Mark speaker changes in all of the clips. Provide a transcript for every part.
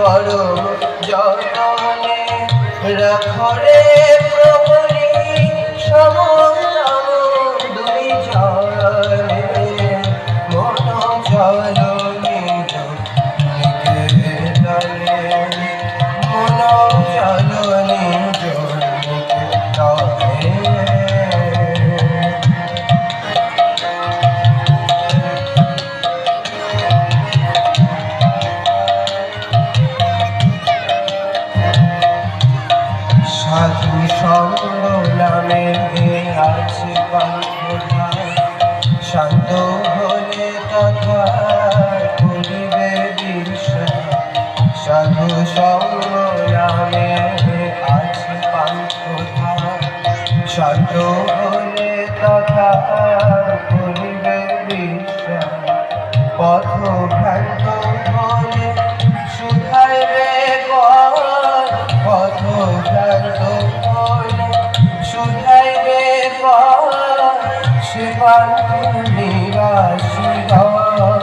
Speaker 1: করো যতনে রাখরে প্রভুরি সমতম দুই চরণে মন চরণে সঙ্গ নামে আছে শান্ত হলে তথা করিবে বিশ্বাস। সাধু সঙ্গ নামে শান্ত হলে পথ ভ্রান্ত হলে সুধাইবে পথ ভ্রান্ত পাখি নিবাসী ঘর।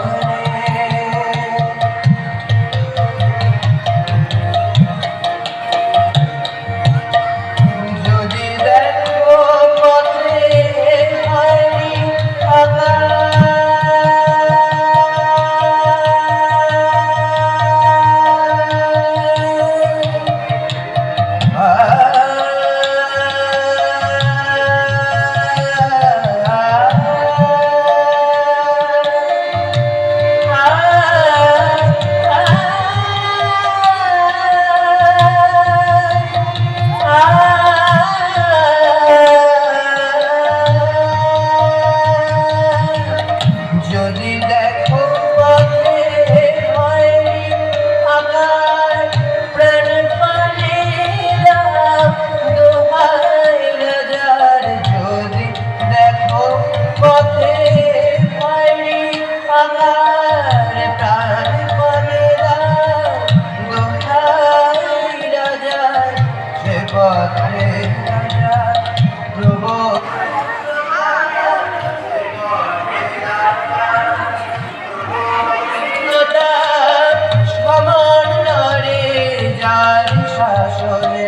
Speaker 1: আসলে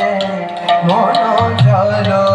Speaker 1: মন চলো